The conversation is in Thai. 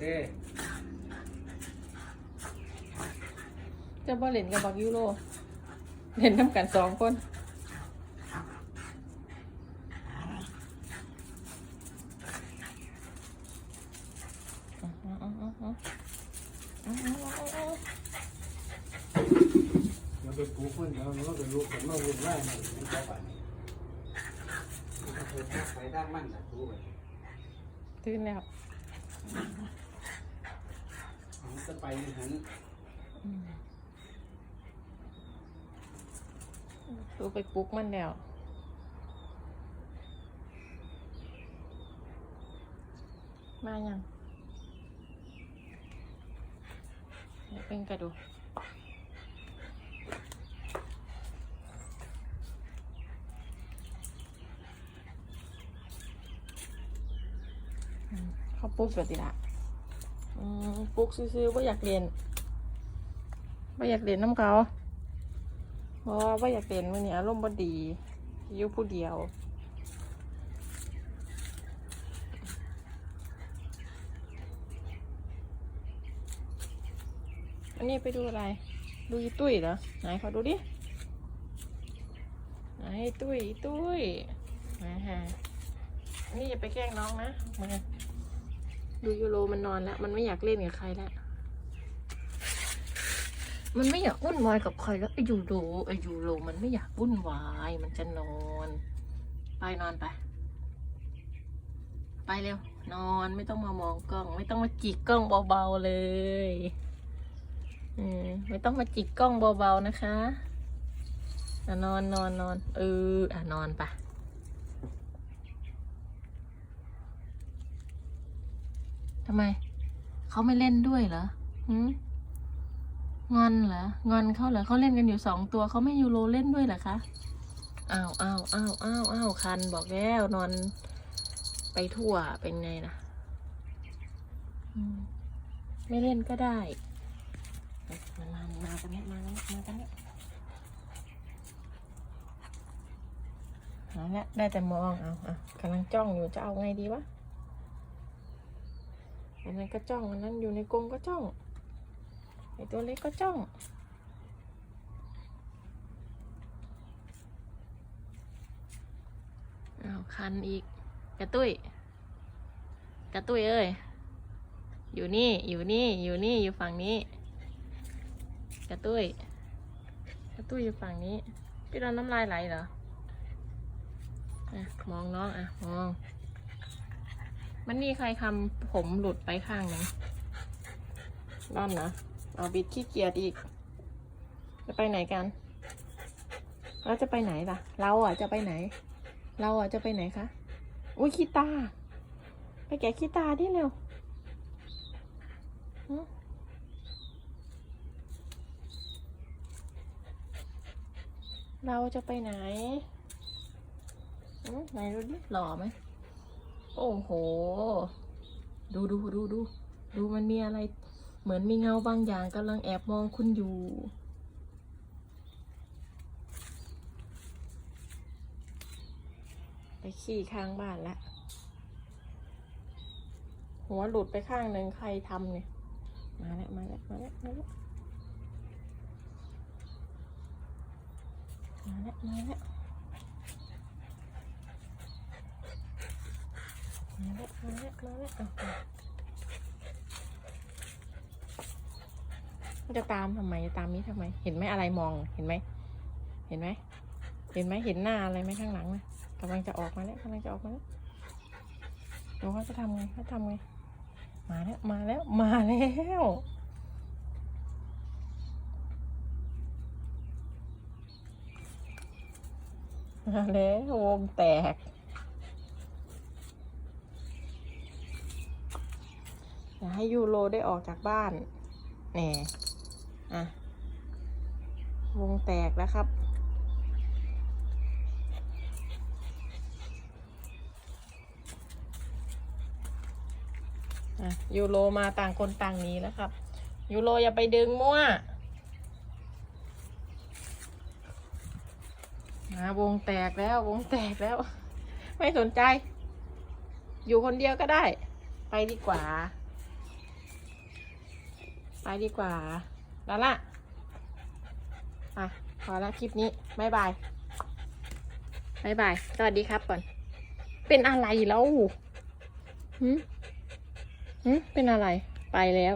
เด้จะบ่เล่นกับบักยูโรเล่นน้ำกันสองคนเราไปปลูกมันแล้วเราไปลูกของเราลูกไร่มันมันจะไปไปด้ามันนะดูไปตื่นแล้ว จะไปหันดูไปปลุ๊กมันแล้วมายังเดี๋ยวเป็นกระดูกเขาปลุ๊กกันดีละ อืมปลุ๊กซื้อๆว่าอยากเรียนว่าอยากเรียนน้ำเขาเพราะว่าว่าอยากเรียนวันนี้อารมณ์บดีอยู่ผู้เดียวอันนี้ไปดูอะไร ดูอีตุ้ยเหรอ ไหนขอดูดิ ไหนตุ้ยตุ้ยมาฮะอันนี่อย่าไปแกล้งน้องนะ มา ดูยูโรมันนอนแล้ว มันไม่อยากเล่นกับใครแล้ว มันไม่อยากวุ่นวายกับใครแล้วไอยูโรไอยูโรมันไม่อยากวุ่นวาย มันจะนอน ไปนอนไป ไปเร็ว นอนไม่ต้องมามองกล้อง ไม่ต้องมาจิกกล้องเบาๆเลยอืมไม่ต้องมาจิกกล้องเบาๆนะคะอะนอนนอนนอนเอออะนอนไป ทำไม เขาไม่เล่นด้วยเหรอหืงอนเหรองอนเขาเหรอเขาเล่นกันอยู่สองตัวเขาไม่ยูโรเล่นด้วยเหรอคะอ้าวอ้าวอ้าวอ้าวอ้าวคันบอกแล้วนอน ไปทั่วเป็นไงนะไม่เล่นก็ได้มามามากันเนี่ยมากันเนี่ยมากันเนี่ยหาแล้วได้แต่มองเอาอะกำลังจ้องอยู่จะเอาไงดีวะ อันนั้นก็จ้องอันนั้นอยู่ในกรงก็จ้องไอตัวเล็กก็จ้อง อ้าวคันอีก กระตุ้ย กระตุ้ยเอ้ย อยู่นี่ อยู่นี่ อยู่นี่ อยู่ฝั่งนี้ กระตุ้ย กระตุ้ยอยู่ฝั่งนี้ พี่โดนน้ำลายไหลเหรอ อะ มองน้องอะ มอง มันนี่ใครทำผมหลุดไปข้างหนึงนั่นนะเอาบิดขี้เกียจอีก จะไปไหนกันเราจะไปไหนล่ะ เราอะจะไปไหน เราอะจะไปไหนคะ อุ้ยขี้ตา ไปแกะขี้ตาดิเร็วเราจะไปไหนอืมไหนดูดิหล่อไหม โอ้โห ดูดูดูดูดูมันมีอะไร เหมือนมีเงาบางอย่างกำลังแอบมองคุณอยู่ ไปขี่ข้างบ้านล้วหัวหลุดไปข้างหนึ่งใครทำเนี่ย มาแล้วมาแล้วมาแล้วมาแล้วมาแล้วมาแล้ว มาแล้วมาแล้วมาแล้วเอาจะตามทำไมจะตามนี้ทำไม เห็นไหมอะไรมอง เห็นไหม เห็นไหม เห็นไหม เห็นหน้าอะไรไหมข้างหลังนะกำลังจะออกมาแล้วกำลังจะออกมาแล้วดูเขาจะทำไงเขาทำไง มาแล้ว มาแล้ว มาแล้วมาแล้ววงแตก อย่าให้ยูโรได้ออกจากบ้านแหน่อะ วงแตกแล้วครับ อะ ยูโรมาต่างคนต่างนี้แล้วครับ ยูโรอย่าไปดึงมั่วมาวงแตกแล้ววงแตกแล้ว ไม่สนใจ อยู่คนเดียวก็ได้ ไปดีกว่า ไปดีกว่า แล้วล่ะ อะ พอแล้วคลิปนี้บายบายบายบาย สวัสดีครับก่อน เป็นอะไรแล้วหืมหืมเป็นอะไร ไปแล้ว